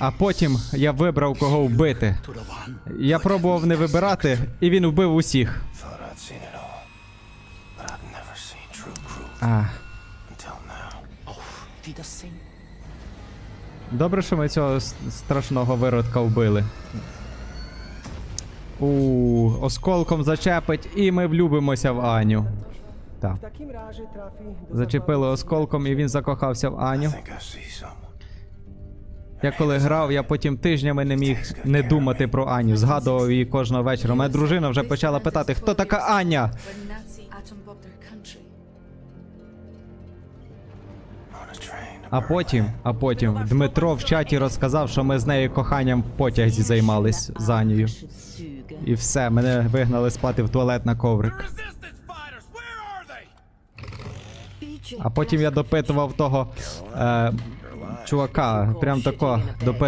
А потім я вибрав кого вбити. Я пробував не вибирати, і він вбив усіх. А, добре, що ми цього страшного виродка вбили. У, осколком зачепить, і ми влюбимося в Аню. Так. Зачепили осколком, і він закохався в Аню. Я коли грав, я потім тижнями не міг не думати про Аню. Згадував її кожного вечора. Моя дружина вже почала питати, хто така Аня? А потім, а потім Дмитро в чаті розказав, що ми з нею коханням в потязі займались з Анією. І все, мене вигнали спати в туалет на коврик. А потім я допитував того е, чувака, прям тако допитував.